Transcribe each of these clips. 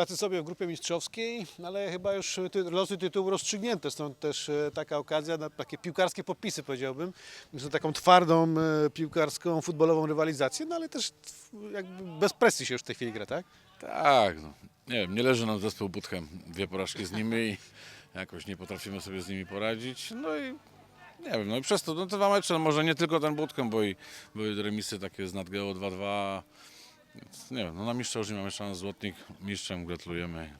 tacy sobie w grupie mistrzowskiej, ale chyba już ty, losy tytułu rozstrzygnięte, stąd też e, taka okazja na takie piłkarskie popisy powiedziałbym, że taką twardą e, piłkarską, futbolową rywalizację, no ale też jakby bez presji się już w tej chwili gra, tak? Tak, no. nie wiem, nie leży nam zespół Budchem. Dwie porażki z nimi i jakoś nie potrafimy sobie z nimi poradzić. No i nie wiem, no i przez to no, te dwa mecze, no może nie tylko ten Budchem, bo i były remisy takie z Nadgeo 2-2. Więc Nie wiem, no na mistrza już nie mamy szans. Złotnik mistrzem gratulujemy.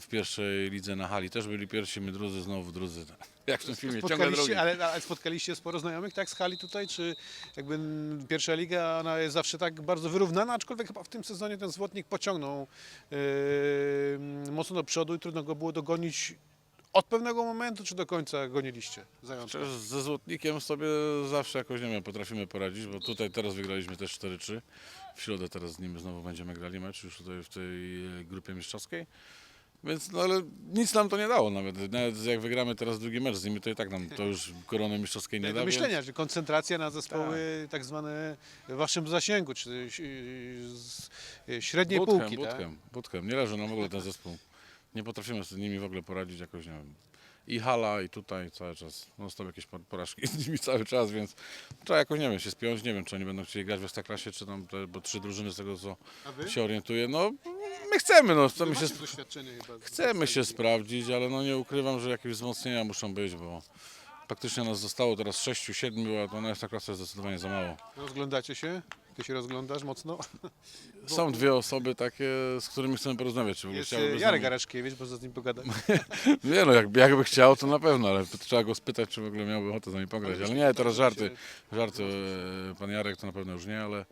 W pierwszej lidze na hali też byli pierwsi, my drudzy, znowu drudzy. Jak w tym filmie, ciągle. Spotkaliście, ale, ale spotkaliście sporo znajomych, tak, z hali tutaj, czy jakby mm, pierwsza liga, ona jest zawsze tak bardzo wyrównana, aczkolwiek chyba w tym sezonie ten Złotnik pociągnął yy, mocno do przodu i trudno go było dogonić od pewnego momentu, czy do końca goniliście zajączka? Przecież ze Złotnikiem sobie zawsze jakoś, nie wiem, potrafimy poradzić, bo tutaj teraz wygraliśmy też 4-3. W środę teraz z nim znowu będziemy grali mecz już tutaj w tej e, grupie mistrzowskiej. Więc no ale nic nam to nie dało nawet. Nawet jak wygramy teraz drugi mecz z nimi, to i tak nam to już korony mistrzowskiej nie da. do więc- myślenia, że koncentracja na zespoły tak, zwane w waszym zasięgu, czy yy, z yy, średniej Budkiem, półki, tak? budkiem, budkiem. Nie leży nam w ogóle ten zespół. Nie potrafimy z nimi w ogóle poradzić jakoś, nie wiem. I hala, i tutaj cały czas. No stop jakieś por- porażki z nimi cały czas, więc trzeba jakoś, nie wiem, się spiąć. Nie wiem, czy oni będą chcieli grać w Ekstraklasie, czy tam, te, bo trzy drużyny z tego, co A wy? się orientuję. No, my chcemy, no, chcemy się, Macie sp- doświadczenie chyba. z- chcemy się sprawdzić, ale no nie ukrywam, że jakieś wzmocnienia muszą być, bo praktycznie nas zostało teraz sześciu, siedmiu, a to na Ekstraklasie jest zdecydowanie za mało. Rozglądacie się? Ty się rozglądasz mocno? Są dwie osoby takie, z którymi chcemy porozmawiać. Czy w ogóle Jest chciałyby e, z Jarek Areszkiewicz, można z nim pogadać. Nie no, jak, jakby chciał, to na pewno, ale trzeba go spytać, czy w ogóle miałby ochotę z nami pograć. Ale nie, teraz żarty. Żarty, e, pan Jarek to na pewno już nie, ale e,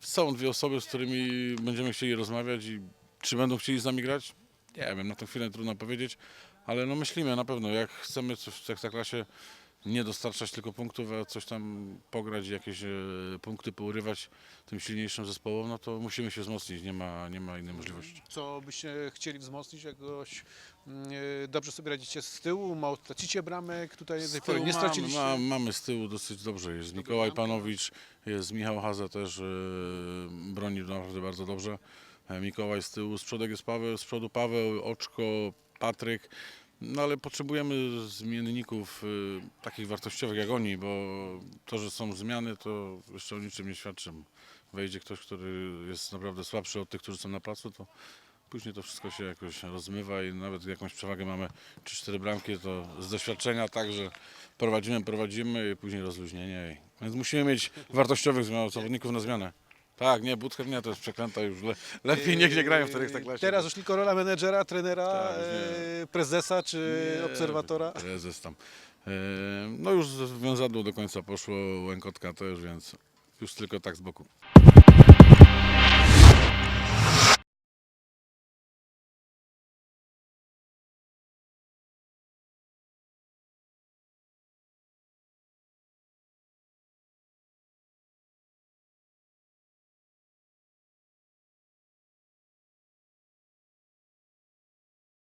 są dwie osoby, z którymi będziemy chcieli rozmawiać i czy będą chcieli z nami grać? Nie wiem, na tę chwilę trudno powiedzieć, ale no myślimy na pewno, jak chcemy coś w Ekstraklasie nie dostarczać tylko punktów, a coś tam pograć jakieś e, punkty pourywać tym silniejszym zespołom, no to musimy się wzmocnić, nie ma, nie ma innej możliwości. Co byście chcieli wzmocnić jakoś? mm, Dobrze sobie radzicie z tyłu, mało tracicie bramek, tutaj tej pory nie straciliście. Mamy, ma- mamy z tyłu dosyć dobrze. Jest Mikołaj Panowicz, jest Michał Haza też e, broni naprawdę bardzo dobrze. E, Mikołaj z tyłu, z przodu jest Paweł, z przodu Paweł, Oczko, Patryk. No ale potrzebujemy zmienników e, takich wartościowych jak oni, bo to, że są zmiany, to jeszcze o niczym nie świadczy. Wejdzie ktoś, który jest naprawdę słabszy od tych, którzy są na placu, to później to wszystko się jakoś rozmywa i nawet jakąś przewagę mamy 3-4 bramki, to z doświadczenia tak, że prowadzimy, prowadzimy i później rozluźnienie. Więc musimy mieć wartościowych zawodników na zmianę. Tak, nie, Budkew nie, to jest przeklęta już. Le, lepiej niech nie grają w tej Ekstraklasie. Teraz już tylko rola menedżera, trenera, Tak, e, prezesa czy Nie, obserwatora. Prezes tam. E, No już wiązadło do końca poszło, Łękotka też, więc już tylko tak z boku.